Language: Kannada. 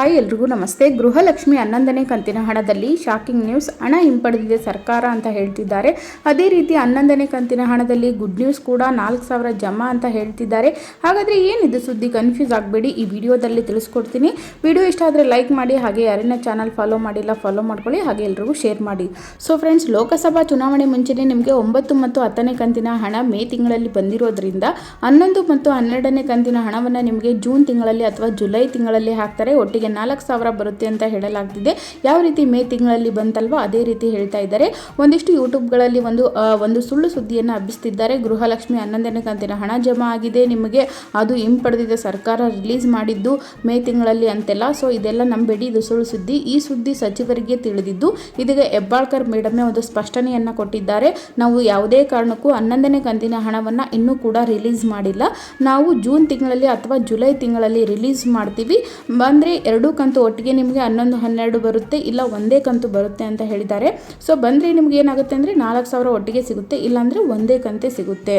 ಹಾಯ್ ಎಲ್ರಿಗೂ ನಮಸ್ತೆ. ಗೃಹಲಕ್ಷ್ಮಿ ಹನ್ನೊಂದನೇ ಕಂತಿನ ಹಣದಲ್ಲಿ ಶಾಕಿಂಗ್ ನ್ಯೂಸ್ ಹಣ ಹಿಂಪಡೆದಿದೆ ಸರ್ಕಾರ ಅಂತ ಹೇಳ್ತಿದ್ದಾರೆ. ಅದೇ ರೀತಿ ಹನ್ನೊಂದನೇ ಕಂತಿನ ಹಣದಲ್ಲಿ ಗುಡ್ ನ್ಯೂಸ್ ಕೂಡ ನಾಲ್ಕು ಸಾವಿರ ಜಮಾ ಅಂತ ಹೇಳ್ತಿದ್ದಾರೆ. ಹಾಗಾದರೆ ಏನಿದು ಸುದ್ದಿ? ಕನ್ಫ್ಯೂಸ್ ಆಗಬೇಡಿ. ಈ ವಿಡಿಯೋದಲ್ಲಿ ತಿಳಿಸ್ಕೊಡ್ತೀನಿ. ವಿಡಿಯೋ ಇಷ್ಟ ಆದರೆ ಲೈಕ್ ಮಾಡಿ, ಹಾಗೆ ಯಾರನ್ನ ಚಾನಲ್ ಫಾಲೋ ಮಾಡಿಲ್ಲ ಫಾಲೋ ಮಾಡ್ಕೊಳ್ಳಿ, ಹಾಗೆ ಎಲ್ರಿಗೂ ಶೇರ್ ಮಾಡಿ. ಸೊ ಫ್ರೆಂಡ್ಸ್ ಲೋಕಸಭಾ ಚುನಾವಣೆ ಮುಂಚೆನೇ ನಿಮಗೆ ಒಂಬತ್ತು ಮತ್ತು ಹತ್ತನೇ ಕಂತಿನ ಹಣ ಮೇ ತಿಂಗಳಲ್ಲಿ ಬಂದಿರೋದ್ರಿಂದ ಹನ್ನೊಂದು ಮತ್ತು ಹನ್ನೆರಡನೇ ಕಂತಿನ ಹಣವನ್ನು ನಿಮಗೆ ಜೂನ್ ತಿಂಗಳಲ್ಲಿ ಅಥವಾ ಜುಲೈ ತಿಂಗಳಲ್ಲಿ ಹಾಕ್ತಾರೆ. ಒಟ್ಟಿಗೆ ನಾಲ್ಕು ಸಾವಿರ ಬರುತ್ತೆ ಅಂತ ಹೇಳಲಾಗ್ತಿದೆ. ಯಾವ ರೀತಿ ಮೇ ತಿಂಗಳಲ್ಲಿ ಬಂತಲ್ವೋ ಅದೇ ರೀತಿ ಹೇಳ್ತಾ ಇದ್ದಾರೆ. ಒಂದಿಷ್ಟು ಯೂಟ್ಯೂಬ್ಗಳಲ್ಲಿ ಒಂದು ಒಂದು ಸುಳ್ಳು ಸುದ್ದಿಯನ್ನು ಹಬ್ಬಿಸ್ತಿದ್ದಾರೆ. ಗೃಹಲಕ್ಷ್ಮಿ ಹನ್ನೊಂದನೇ ಕಂತಿನ ಹಣ ಜಮಾ ಆಗಿದೆ. ನಿಮಗೆ ಅದು ಹಿಂಪಡೆದಿದೆ. ಸರ್ಕಾರ ರಿಲೀಸ್ ಮಾಡಿದ್ದು ಮೇ ತಿಂಗಳಲ್ಲಿ ಅಂತೆಲ್ಲ. ಸೊ, ಇದೆಲ್ಲ ನಂಬೇಡಿ. ಇದು ಸುಳ್ಳು ಸುದ್ದಿ. ಈ ಸುದ್ದಿ ಸಚಿವರಿಗೆ ತಿಳಿದಿದ್ದು, ಇದೀಗ ಹೆಬ್ಬಾಳ್ಕರ್ ಮೇಡಮೇ ಒಂದು ಸ್ಪಷ್ಟನೆಯನ್ನು ಕೊಟ್ಟಿದ್ದಾರೆ. ನಾವು ಯಾವುದೇ ಕಾರಣಕ್ಕೂ ಹನ್ನೊಂದನೇ ಕಂತಿನ ಹಣವನ್ನು ಇನ್ನೂ ಕೂಡ ರಿಲೀಸ್ ಮಾಡಿಲ್ಲ. ನಾವು ಜೂನ್ ತಿಂಗಳಲ್ಲಿ ಅಥವಾ ಜುಲೈ ತಿಂಗಳಲ್ಲಿ ರಿಲೀಸ್ ಮಾಡ್ತೀವಿ. ಬಂದರೆ ಎರಡೂ ಕಂತು ಒಟ್ಟಿಗೆ ನಿಮಗೆ ಹನ್ನೊಂದು, ಹನ್ನೆರಡು ಬರುತ್ತೆ, ಇಲ್ಲ ಒಂದೇ ಕಂತು ಬರುತ್ತೆ ಅಂತ ಹೇಳಿದ್ದಾರೆ. ಸೊ ಬಂದರೆ ನಿಮಗೆ ಏನಾಗುತ್ತೆ ಅಂದರೆ ನಾಲ್ಕು ಸಾವಿರ ಒಟ್ಟಿಗೆ ಸಿಗುತ್ತೆ, ಇಲ್ಲಾಂದರೆ ಒಂದೇ ಕಂತೆ ಸಿಗುತ್ತೆ.